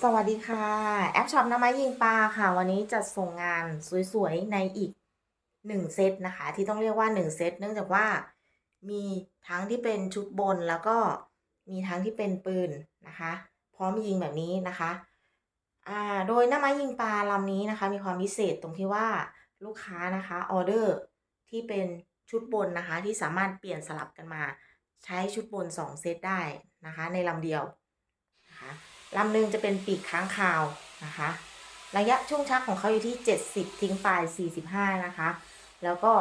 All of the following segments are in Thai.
สวัสดีค่ะ แอปช็อปน้ำไม้ยิงปลาค่ะ วันนี้จะส่งงานสวยๆ ในอีกหนึ่งเซตนะคะ ที่ต้องเรียกว่าหนึ่งเซตเนื่องจากว่ามีทั้งที่เป็นชุดบนแล้วก็มีทั้งที่เป็นปืนนะคะ พร้อมยิงแบบนี้นะคะอ่าโดยน้าไม้ยิงปลาลำนี้นะคะ มีความพิเศษตรงที่ว่าลูกค้านะคะออเดอร์ที่เป็นชุดบนนะคะ ที่สามารถเปลี่ยนสลับกันมา ใช้ชุดบน 2 เซตได้นะคะ ในลำเดียวนะคะ ลำหนึ่งจะเป็นปีกค้างคาวนะคะ ระยะช่วงชักของเขาอยู่ที่ 70 ทิ้งปลาย 45 นะคะ แล้วก็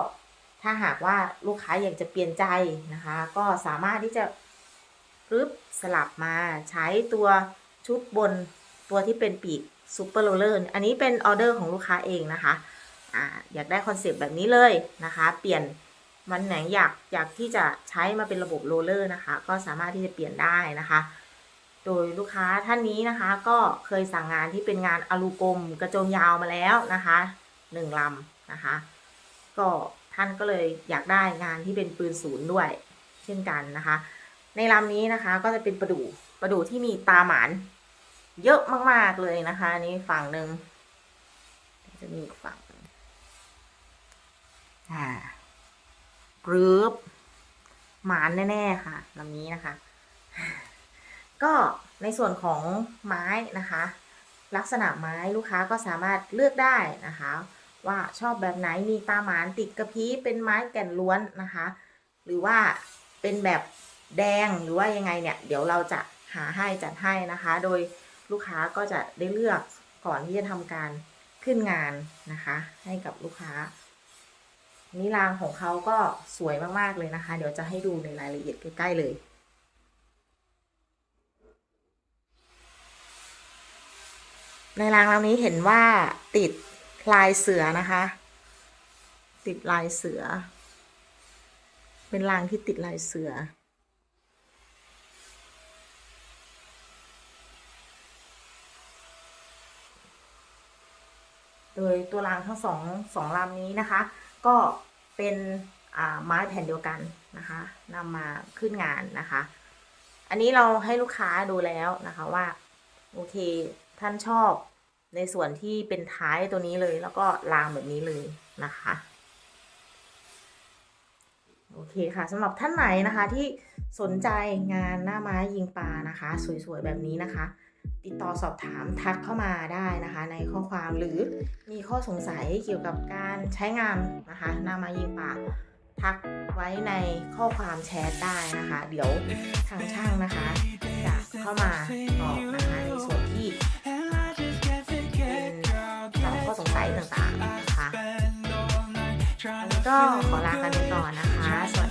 ถ้าหากว่าลูกค้าอยากจะเปลี่ยนใจนะคะ ก็สามารถที่จะรึบสลับมาใช้ตัวชุดบนตัวที่เป็นปีกซูเปอร์โรลเลอร์อันนี้เป็นออเดอร์ของลูกค้าเองนะคะอ่าอยากได้คอนเซปต์แบบนี้เลยนะคะ เปลี่ยนมันไหนอยากอยากที่จะใช้มาเป็นระบบโรลเลอร์นะคะ ก็สามารถที่จะเปลี่ยนได้นะคะ โดยลูกค้าท่านนี้นะคะ ก็เคยสั่งงานที่เป็นงานอลูกลมกระโจมยาวมาแล้วนะคะหนึ่งลำนะคะ ก็ท่านก็เลยอยากได้งานที่เป็นปืนศูนย์ด้วย เช่นกันนะคะ ในลำนี้นะคะก็จะเป็นประดู่ประดู่ที่มีตาหมานเยอะมากๆเลยนะคะนี้ฝั่งหนึ่งจะมีอีกฝั่งหนึ่งอ่ากรึบหมานแน่ๆค่ะลำนี้นะคะ ก็ในส่วนของไม้นะคะ ลักษณะไม้ลูกค้าก็สามารถเลือกได้นะคะ ว่าชอบแบบไหนมีตาหมานติดกระพี้เป็นไม้แก่นล้วนนะคะ หรือว่าเป็นแบบแดงหรือว่ายังไงเนี่ย เดี๋ยวเราจะหาให้จัดให้นะคะ โดยลูกค้าก็จะได้เลือกก่อนที่จะทำการขึ้นงานนะคะ ให้กับลูกค้านี่รางของเขาก็สวยมาก ๆ เลยนะคะ เดี๋ยวจะให้ดูในรายละเอียดใกล้ ๆ เลย ในรางลำนี้เห็นว่าติดลายเสือนะคะ ติดลายเสือ เป็นรางที่ติดลายเสือ โดยตัวรางทั้งสองสองลำนี้นะคะ ก็เป็นไม้แผ่นเดียวกันนะคะนำมาขึ้นงานนะคะ อันนี้เราให้ลูกค้าดูแล้วนะคะว่า โอเค ท่านชอบในส่วนที่เป็นท้ายตัวนี้เลยแล้วก็รางแบบนี้เลยนะคะโอเคค่ะสำหรับท่านไหนนะคะที่สนใจงานหน้าไม้ยิงปลานะคะ สวยๆแบบนี้นะคะ ติดต่อสอบถามทักเข้ามาได้นะคะ ในข้อความหรือมีข้อสงสัยเกี่ยวกับการใช้งานนะคะหน้าไม้ยิงปลาทักไว้ในข้อความแชทได้นะคะ เดี๋ยวทางช่างนะคะ จะเข้ามาตอบนะคะในส่วน ต่างๆนะคะก็ขอลากันไปก่อนนะคะ สวัสดี